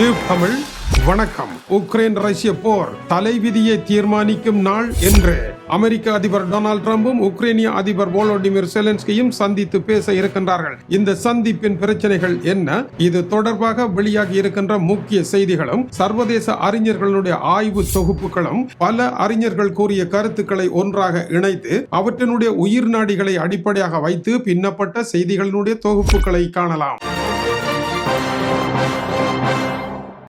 Tube Tamil. வணக்கம். Ukraine ரஷ்ய போர். தலைவிதியை தீர்மானிக்கும் நாள் என்று அமெரிக்க அதிபர் டொனால்ட் ட்ரம்பும் உக்ரைனிய அதிபர் வோலோடிமிர் செலன்ஸ்கியும் சந்தித்து பேச இருக்கின்றார்கள். இந்த சந்திப்பின் பிரச்சனைகள் என்ன? இது தொடர்பாக வெளியாகி இருக்கின்ற முக்கிய செய்திகளும் சர்வதேச அறிஞர்களுடைய ஆய்வு தொகுப்புகளும் பல அறிஞர்கள் கூறிய கருத்துக்களை ஒன்றாக இணைத்து அவற்றினுடைய உயிர் நாடிகளை அடிப்படையாக வைத்து பின்னப்பட்ட செய்திகளினுடைய தொகுப்புகளை காணலாம்.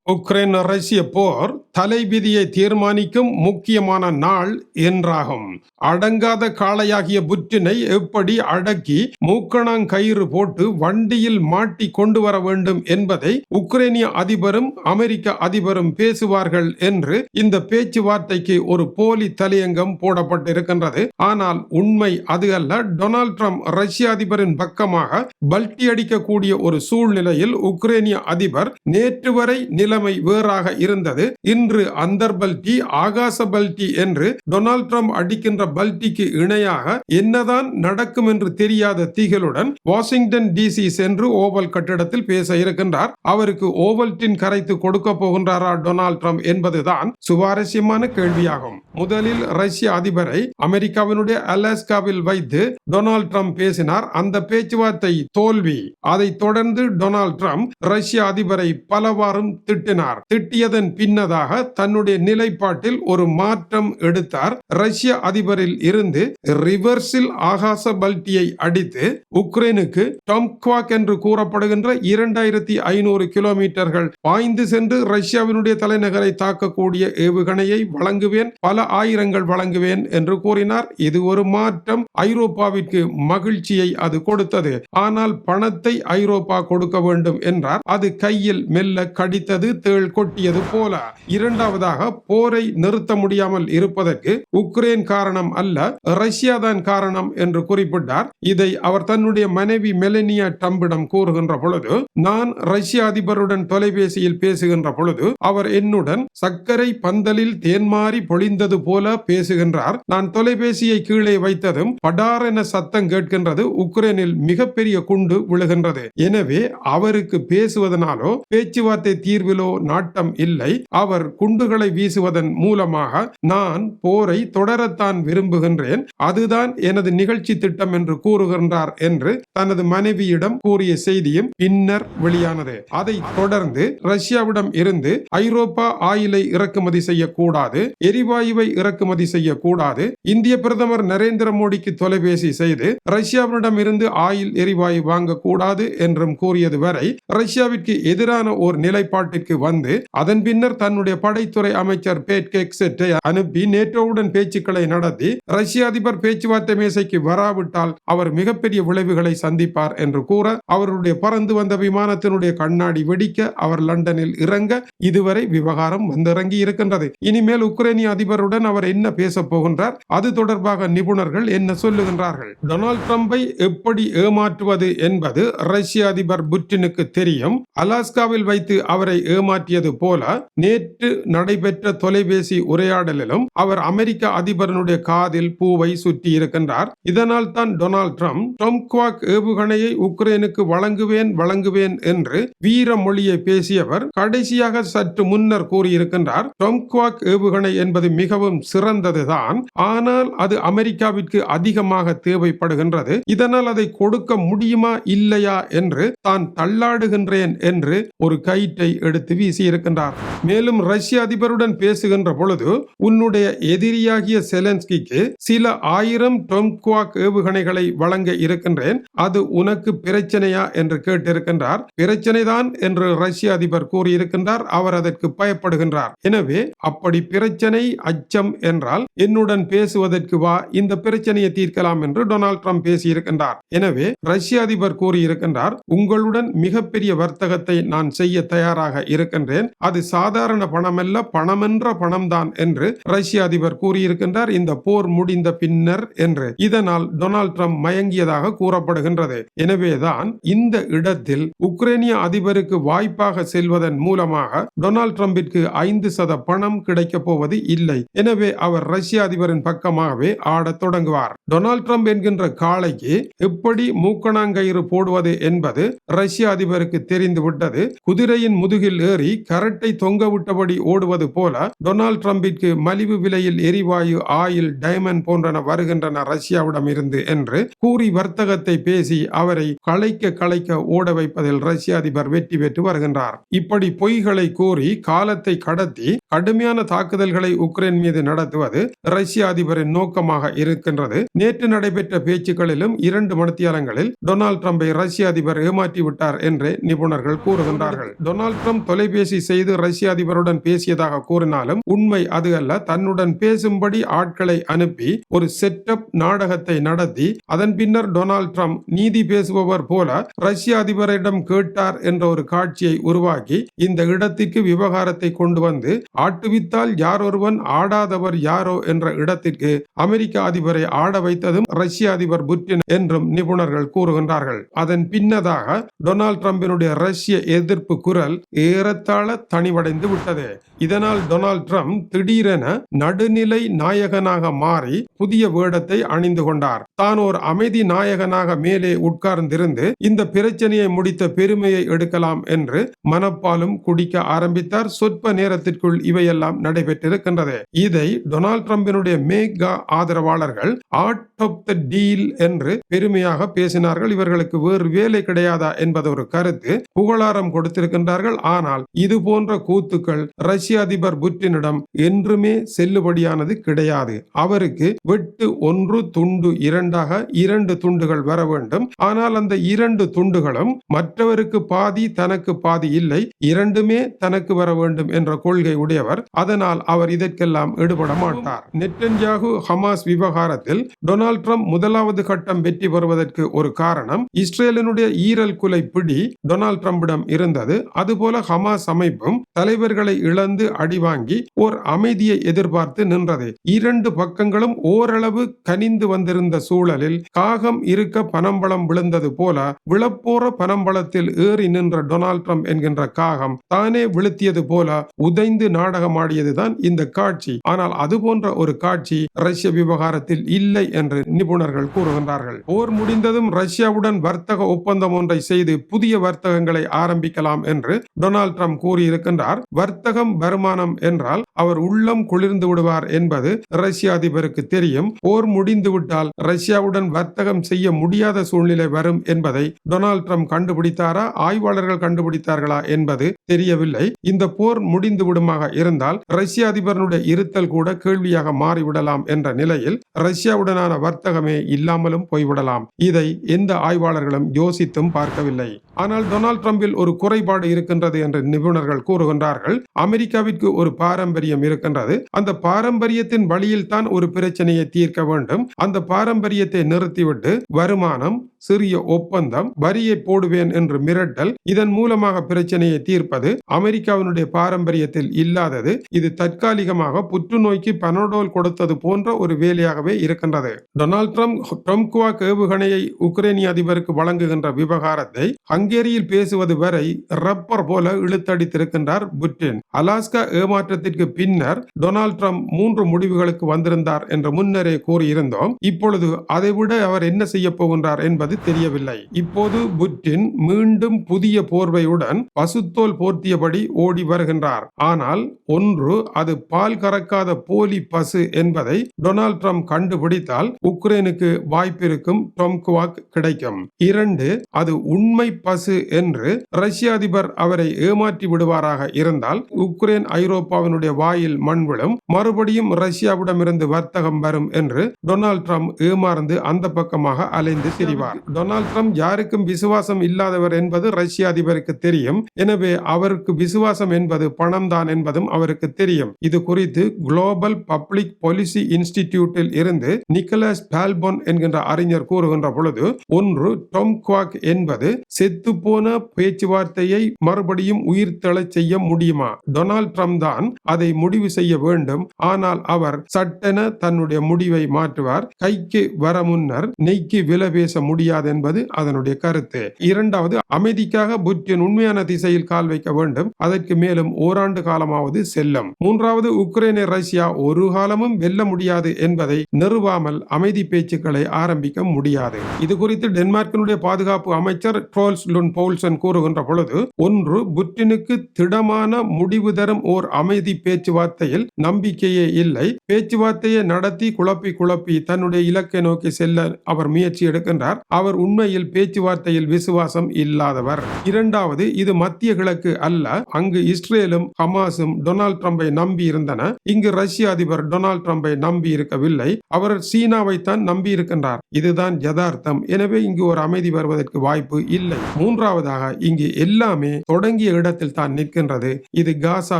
உக்ரைன் ரஷ்ய போர் தலைவிதியை தீர்மானிக்கும் முக்கியமான நாள் என்றாகும். அடங்காத காளையாகிய புற்றினை எப்படி அடக்கி மூக்கணாங்கயிறு போட்டு வண்டியில் மாட்டி கொண்டு வர வேண்டும் என்பதை உக்ரைனிய அதிபரும் அமெரிக்க அதிபரும் பேசுவார்கள் என்று இந்த பேச்சுவார்த்தைக்கு ஒரு போலி தலையங்கம் போடப்பட்டிருக்கின்றது. ஆனால் உண்மை அது அல்ல. டொனால்ட் ட்ரம்ப் ரஷ்ய அதிபரின் பக்கமாக பல்டி அடிக்கக்கூடிய ஒரு சூழ்நிலையில் உக்ரைனிய அதிபர் நேற்று வரை நில நிலைமை வேறாக இருந்தது. இன்று அந்தர் பல்டி ஆகாச பல்டி என்று டொனால்ட் ட்ரம்ப் அடிக்கின்ற பல்டிக்கு இணையாக என்னதான் நடக்கும் என்று தெரியாத தீகளுடன் வாஷிங்டன் டிசி சென்று ஓவல் கட்டிடத்தில் பேச இருக்கின்றார். அவருக்கு ஓவல்டின் கரைத்து கொடுக்க போகின்றாரா டொனால்ட் ட்ரம்ப் என்பதுதான் சுவாரஸ்யமான கேள்வியாகும். முதலில் ரஷ்ய அதிபரை அமெரிக்காவினுடைய அலாஸ்காவில் வைத்து டொனால்ட் ட்ரம்ப் பேசினார். அந்த பேச்சுவார்த்தை தோல்வி. அதைத் தொடர்ந்து டொனால்ட் ட்ரம்ப் ரஷ்ய அதிபரை பலவாறும் திட்டினார். திட்டியதன் பின்னதாக தன்னுடைய நிலைப்பாட்டில் ஒரு மாற்றம் எடுத்தார். ரஷ்ய அதிபரில் இருந்து ரிவர்ஸில் ஆகாச பல்டியை அடித்து உக்ரைனுக்கு டம்க்வாக் என்று கூறப்படுகின்ற இரண்டாயிரத்தி ஐநூறு கிலோமீட்டர்கள் பாய்ந்து சென்று ரஷ்யாவினுடைய தலைநகரை தாக்கக்கூடிய ஏவுகணையை வழங்குவேன் பல ஆயிரங்கள் வழங்குவேன் என்று கூறினார். இது ஒரு மாற்றம். ஐரோப்பாவிற்கு மகிழ்ச்சியை அது கொடுத்தது. ஆனால் பணத்தை ஐரோப்பா கொடுக்க வேண்டும் என்றார். அது கையில் மெல்ல கடித்தது. தேள் கொட்டியது போல. இரண்டாவதாக போரை நிறுத்த முடியாமல் இருப்பதற்கு உக்ரைன் காரணம் அல்ல ரஷ்யா தான் காரணம் என்று குறிப்பிட்டார். இதை அவர் தன்னுடைய மனைவி மெலனியா டம்பிடம் கூறுகின்ற பொழுது நான் ரஷ்ய அதிபருடன் தொலைபேசியில் பேசுகின்ற பொழுது அவர் என்னுடன் சர்க்கரை பந்தலில் தேன்மாறி பொழிந்தது போல பேசுகின்றார். நான் தொலைபேசியை கீழே வைத்ததும் படார் என சத்தம் கேட்கின்றது உக்ரைனில் மிகப்பெரிய குண்டு விழுகின்றது. எனவே அவருக்கு பேசுவதனாலோ பேச்சுவார்த்தை தீர்விலோ நாட்டம் இல்லை. அவர் குண்டுகளை வீசுவதன் மூலமாக நான் போரை தொடரத்தான் விரும்புகின்றேன். அதுதான் எனது நிகழ்ச்சி திட்டம் என்று கூறுகின்றார் என்று தனது மனைவியிடம் கூறிய செய்தியும் பின்னர் வெளியானது. அதை தொடர்ந்து ரஷ்யாவிடம் இருந்து ஐரோப்பா ஆயிலை இறக்குமதி செய்யக்கூடாது எரிவாயுவை இறக்குமதி செய்யக்கூடாது இந்திய பிரதமர் நரேந்திர மோடிக்கு தொலைபேசி செய்து ரஷ்யாவிடம் இருந்து ஆயில் எரிவாயு வாங்கக்கூடாது என்றும் கூறியது வரை ரஷ்யாவிற்கு எதிரான ஒரு நிலைப்பாட்டிற்கு வந்து அதன் பின்னர் தன்னுடைய படைத்துறை அமைச்சர் பேட் கேக்செட்டை அனுப்பி நேட்டோவுடன் பேச்சுக்களை நடத்தி ரஷ்ய அதிபர் பேச்சுவார்த்தை மேசைக்கு வராவிட்டால் அவர் மிகப்பெரிய விளைவுகளை சந்திப்பார் என்று கூற அவருடைய பறந்து வந்த விமானத்தினுடைய கண்ணாடி வெடிக்க அவர் லண்டனில் இறங்க இதுவரை விவகாரம் வந்திறங்கி இருக்கின்றது. இனிமேல் உக்ரைனிய அதிபருடன் அவர் என்ன பேச போகின்றார்? அது தொடர்பாக நிபுணர்கள் என்ன சொல்லுகின்றார்கள்? டொனால்ட் ட்ரம்பை எப்படி ஏமாற்றுவது என்பது ரஷ்ய அதிபர் புட்டினுக்கு தெரியும். அலாஸ்காவில் வைத்து அவரை ஏ ஏமாற்றியது போல நேற்று நடைபெற்ற தொலைபேசி உரையாடலிலும் அவர் அமெரிக்க அதிபரனுடைய காதில் பூவை சுற்றி இருக்கின்றார். இதனால் தான் டொனால்ட் ட்ரம்ப் டொம்குவாக் ஏவுகணையை உக்ரைனுக்கு வழங்குவேன் வழங்குவேன் என்று வீர மொழியை பேசியவர் கடைசியாக சற்று முன்னர் கூறியிருக்கின்றார். டொம்குவாக் ஏவுகணை என்பது மிகவும் சிறந்ததுதான். ஆனால் அது அமெரிக்காவிற்கு அதிகமாக தேவைப்படுகின்றது. இதனால் அதை கொடுக்க முடியுமா இல்லையா என்று தான் தள்ளாடுகின்றேன் என்று ஒரு கயிற்றை எடுத்து எடுத்து வீசியிருக்கின்றார் மேலும் ரஷ்ய அதிபருடன் பேசுகின்ற பொழுது உன்னுடைய எதிரியாகிய செலன்ஸ்கிக்கு சில ஆயிரம் டொம்குவாக் ஏவுகணைகளை வழங்க இருக்கின்றேன். அது உனக்கு பிரச்சனையா என்று கேட்டிருக்கின்றார். பிரச்சனைதான் என்று ரஷ்ய அதிபர் கூறியிருக்கின்றார். அவர் அதற்கு பயப்படுகின்றார். எனவே அப்படி பிரச்சனை அச்சம் என்றால் என்னுடன் பேசுவதற்கு வா இந்த பிரச்சனையை தீர்க்கலாம் என்று டொனால்ட் ட்ரம்ப் பேசியிருக்கின்றார். எனவே ரஷ்ய அதிபர் கூறியிருக்கின்றார் உங்களுடன் மிகப்பெரிய வர்த்தகத்தை நான் செய்ய தயாராக இருக்கிறேன் இருக்கின்றேன் அது சாதாரண பணமல்ல பணமென்ற பணம்தான் என்று ரஷ்ய அதிபர் கூறியிருக்கின்றார். இந்த போர் முடிந்த பின்னர் என்று. இதனால் டொனால்ட் ட்ரம்ப் மயங்கியதாக கூறப்படுகின்றது. எனவேதான் இந்த இடத்தில் உக்ரைனிய அதிபருக்கு வாய்ப்பாக செல்வதன் மூலமாக டொனால்ட் ட்ரம்பிற்கு ஐந்து சத பணம் கிடைக்கப் போவது இல்லை. எனவே அவர் ரஷ்ய அதிபரின் பக்கமாகவே ஆடத் தொடங்குவார். டொனால்ட் ட்ரம்ப் என்கின்ற காளைக்கு எப்படி மூக்கணாங்கயிறு போடுவது என்பது ரஷ்ய அதிபருக்கு தெரிந்துவிட்டது. குதிரையின் முதுகில் ஏறி கரட்டை தொங்க விட்டபடி ஓடுவது போல டொனால்ட் ட்ரம்பிற்கு மலிவு விலையில் எரிவாயு ஆயில் டைமண்ட் போன்றன வருகின்றன ரஷ்யாவிடம் இருந்து என்று கூறி வர்த்தகத்தை பேசி அவரை களைக்க களைக்க ஓட வைப்பதில் ரஷ்ய அதிபர் வெற்றி பெற்று வருகின்றார். இப்படி பொய்களை கூறி காலத்தை கடத்தி கடுமையான தாக்குதல்களை உக்ரைன் மீது நடத்துவது ரஷ்ய அதிபரின் நோக்கமாக இருக்கின்றது. நேற்று நடைபெற்ற பேச்சுக்களிலும் இரண்டு மணித்தியாலங்களில் டொனால்ட் ட்ரம்பை ரஷ்ய அதிபர் ஏமாற்றி விட்டார் என்று நிபுணர்கள் கூறுகின்றார்கள். டொனால்ட் ட்ரம்ப் தொலைபேசி செய்து ரஷ்ய அதிபருடன் பேசியதாக கூறினாலும் உண்மை அது அல்ல. தன்னுடன் பேசும்படி ஆட்களை அனுப்பி ஒரு செட்டப் நாடகத்தை நடத்தி அதன் பின்னர் டொனால்ட் ட்ரம்ப் நீதி பேசுபவர் போல ரஷ்ய அதிபரிடம் கேட்டார் என்ற ஒரு காட்சியை உருவாக்கி இந்த இடத்திற்கு விவகாரத்தை கொண்டு வந்து ஆட்டுவித்தால் யாரொருவன் ஆடாதவர் யாரோ என்ற இடத்திற்கு அமெரிக்க அதிபரை ஆட வைத்ததும் ரஷ்ய அதிபர் புட்டின் என்றும் நிபுணர்கள் கூறுகின்றார்கள். அதன் பின்னதாக டொனால்ட் ட்ரம்பினுடைய ரஷ்ய எதிர்ப்பு குரல் ஏறத்தாழ தனிவடைந்து விட்டது. இதனால் டொனால்ட் ட்ரம்ப் திடீரென நடுநிலை நாயகனாக மாறி புதிய வேடத்தை அணிந்து கொண்டார். தான் ஒரு அமைதி நாயகனாக மேலே உட்கார்ந்திருந்து இந்த பிரச்சனையை முடித்த பெருமையை எடுக்கலாம் என்று மனப்பாலும் குடிக்க ஆரம்பித்தார். சொற்ப நேரத்திற்குள் இவையெல்லாம் நடைபெற்றிருக்கின்றது. இதை டொனால்ட் ட்ரம்பினுடைய மேகா ஆதரவாளர்கள் ஆர்ட் ஆஃப் த டீல் என்று பெருமையாக பேசினார்கள். இவர்களுக்கு வேறு வேலை கிடையாதா என்பது ஒரு கருத்து புகழாரம் கொடுத்திருக்கின்றார்கள். ஆனால் இது போன்ற கூத்துக்கள் ரஷ்ய அதிபர் புட்டினிடம் என்றுமே செல்லுபடியானது கிடையாது. அவருக்கு வெட்டு ஒன்று துண்டு இரண்டாக இரண்டு துண்டுகள் வர வேண்டும். ஆனால் அந்த இரண்டு துண்டுகளும் மற்றவருக்கு பாதி தனக்கு பாதி இல்லை இரண்டுமே தனக்கு வர வேண்டும் என்ற கொள்கை உடையவர். அதனால் அவர் இதற்கெல்லாம் ஈடுபட மாட்டார். நெட்டன்யாகு ஹமாஸ் விவகாரத்தில் டொனால்ட் ட்ரம்ப் முதலாவது கட்டம் வெற்றி பெறுவதற்கு ஒரு காரணம் இஸ்ரேலினுடைய ஈரல் குலை பிடி டொனால்ட் ட்ரம்பிடம் இருந்தது. அதுபோல ஹமாஸ் ஹமாஸ் அமைப்பும் தலைவர்களை இழந்து அடிவாங்கி ஓர் அமைதியை எதிர்பார்த்து நின்றது. இரண்டு பக்கங்களும் ஓரளவு கனிந்து வந்திருந்த சூழலில் காகம் இருக்க பனம்பழம் விழுந்தது போல விழப்போற பனம்பழத்தில் ஏறி நின்ற டொனால்ட் ட்ரம்ப் என்கின்ற காகம் தானே விழுத்தியது போல உதைந்து நாடகமாடியதுதான் இந்த காட்சி. ஆனால் அது போன்ற ஒரு காட்சி ரஷ்ய விவகாரத்தில் இல்லை என்று நிபுணர்கள் கூறுகின்றார்கள். போர் முடிந்ததும் ரஷ்யாவுடன் வர்த்தக ஒப்பந்தம் ஒன்றை செய்து புதிய வர்த்தகங்களை ஆரம்பிக்கலாம் என்று டொனால்ட் டொனால்ட் ட்ரம்ப் கூறியிருக்கின்றார் வர்த்தகம் வருமானம் என்றால் அவர் உள்ளம் குளிர்ந்து விடுவார் என்பது ரஷ்ய அதிபருக்கு தெரியும். போர் முடிந்துவிட்டால் ரஷ்யாவுடன் வர்த்தகம் செய்ய முடியாத சூழ்நிலை வரும் என்பதை டொனால்ட் ட்ரம்ப் கண்டுபிடித்தாரா ஆய்வாளர்கள் கண்டுபிடித்தார்களா என்பது தெரியவில்லை. இந்த போர் முடிந்து விடுமாக இருந்தால் ரஷ்ய அதிபருடைய இருத்தல் கூட கேள்வியாக மாறிவிடலாம் என்ற நிலையில் ரஷ்யாவுடனான வர்த்தகமே இல்லாமலும் போய்விடலாம். இதை எந்த ஆய்வாளர்களும் யோசித்தும் பார்க்கவில்லை. ஆனால் டொனால்ட் ட்ரம்பில் ஒரு குறைபாடு இருக்கின்றது என்று நிபுணர்கள் கூறுகின்றார்கள் அமெரிக்காவிற்கு ஒரு பாரம்பரியம் இருக்கின்றது. அந்த பாரம்பரியத்தின் வழியில் தான் ஒரு பிரச்சனையை தீர்க்க வேண்டும். அந்த பாரம்பரியத்தை நிறுத்திவிட்டு வருமானம் சிறிய ஒப்பந்தம் வரியை போடுவேன் என்று மிரட்டல் இதன் மூலமாக பிரச்சனையை தீர்ப்பது அமெரிக்காவினுடைய பாரம்பரியத்தில் இல்லாதது இது தற்காலிகமாக புற்றுநோய்க்கு பனோடோல் கொடுத்தது போன்ற ஒரு வேலையாகவே இருக்கின்றது. டொனால்ட் ட்ரம்ப் ட்ரம்ப்குவாக் ஏவுகணையை உக்ரைனிய அதிபருக்கு வழங்குகின்ற விவகாரத்தை ஹங்கேரியில் பேசுவது வரை ரப்பர் போல இழுத்தடித்திருக்கின்றார் புட்டின். அலாஸ்கா ஏமாற்றத்திற்கு பின்னர் டொனால்ட் ட்ரம்ப் மூன்று முடிவுகளுக்கு வந்திருந்தார் என்று முன்னரே கூறியிருந்தோம். இப்பொழுது அதைவிட அவர் என்ன செய்ய போகின்றார் என்பது தெரியவில்லை. இப்போது புட்டின் மீண்டும் புதிய போர்வையுடன் பசுத்தோல் போர்த்தியபடி ஓடி வருகின்றார். ஆனால் ஒன்று அது பால் கறக்காத போலி பசு என்பதை டொனால்ட் ட்ரம்ப் கண்டுபிடித்தால் உக்ரைனுக்கு வாய்ப்பிருக்கும் டொம்குவாக் கிடைக்கும். இரண்டு அது உண்மை பசு என்று ரஷ்ய அதிபர் அவரை ஏமாற்றி விடுவாராக இருந்தால் உக்ரைன் ஐரோப்பாவினுடைய வாயில் மண் விழும். மறுபடியும் ரஷ்யாவிடமிருந்து வர்த்தகம் வரும் என்று டொனால்ட் ட்ரம்ப் ஏமாறந்து அந்த பக்கமாக அலைந்து திரிவார். டொனால்ட் ட்ரம்ப் யாருக்கும் விசுவாசம் இல்லாதவர் என்பது ரஷ்ய அதிபருக்கு தெரியும். எனவே அவருக்கு விசுவாசம் என்பது பணம் தான் என்பதும் அவருக்கு தெரியும். இது குறித்து குளோபல் பப்ளிக் பாலிசி இன்ஸ்டிடியூட்டில் இருந்து நிக்கலஸ் பால்போன் என்கின்ற அறிஞர் கூறுகின்ற பொழுது ஒன்று டொம் குவாக் என்பது செத்துப்போன பேச்சுவார்த்தையை மறுபடியும் உயிர் தெழச் செய்ய முடியுமா? டொனால்ட் ட்ரம்ப் தான் அதை முடிவு செய்ய வேண்டும். ஆனால் அவர் சட்டென தன்னுடைய முடிவை மாற்றுவார். கைக்கு வர முன்னர் நெய்க்கு விலை பேச முடியாது. முடியாது என்பது அதனுடைய கருத்து. இரண்டாவது அமைதிக்காக புட்டின் உண்மையான திசையில் கால் வைக்க வேண்டும். அதற்கு மேலும் ஓராண்டு காலமாவது செல்லும். மூன்றாவது உக்ரைனை ரஷ்யா ஒரு காலமும் வெல்ல முடியாது என்பதை நிறுவாமல் அமைதி பேச்சுக்களை ஆரம்பிக்க முடியாது. இது குறித்து டென்மார்க்கினுடைய பாதுகாப்பு அமைச்சர் ட்ரோல்ஸ் லுன் பவுல்சன் கூறுகின்ற பொழுது ஒன்று புட்டினுக்கு திடமான முடிவு தரும் ஓர் அமைதி பேச்சுவார்த்தையில் நம்பிக்கையே இல்லை. பேச்சுவார்த்தையை நடத்தி குழப்பி குழப்பி தன்னுடைய இலக்கை நோக்கி செல்ல அவர் முயற்சி எடுக்கின்றார். அவர் உண்மையில் பேச்சுவார்த்தையில் விசுவாசம் இல்லாதவர். இரண்டாவது இது மத்திய கிழக்கு அல்ல. அங்கு இஸ்ரேலும் ஹமாஸும் டொனால்ட் ட்ரம்பை நம்பி இருந்தன. இங்கு ரஷ்ய அதிபர் டொனால்ட் ட்ரம்பை நம்பி இருக்கவில்லை. அவர் சீனாவை தான் நம்பி இருக்கின்றார். இதுதான் யதார்த்தம். எனவே இங்கு ஒரு அமைதி வருவதற்கு வாய்ப்பு இல்லை. மூன்றாவதாக இங்கு எல்லாமே தொடங்கிய இடத்தில் தான் நிற்கின்றது. இது காசா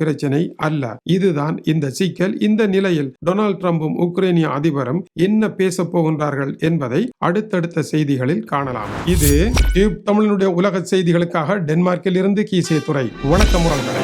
பிரச்சனை அல்ல. இதுதான் இந்த சிக்கல். இந்த நிலையில் டொனால்ட் ட்ரம்பும் உக்ரைனிய அதிபரும் என்ன பேச போகின்றார்கள் என்பதை அடுத்தடுத்த செய்திகளில் காணலாம். இது டியூப் தமிழனுடைய உலக செய்திகளுக்காக டென்மார்க்கில் இருந்து கீசே துறை வணக்கம் உறவுகளே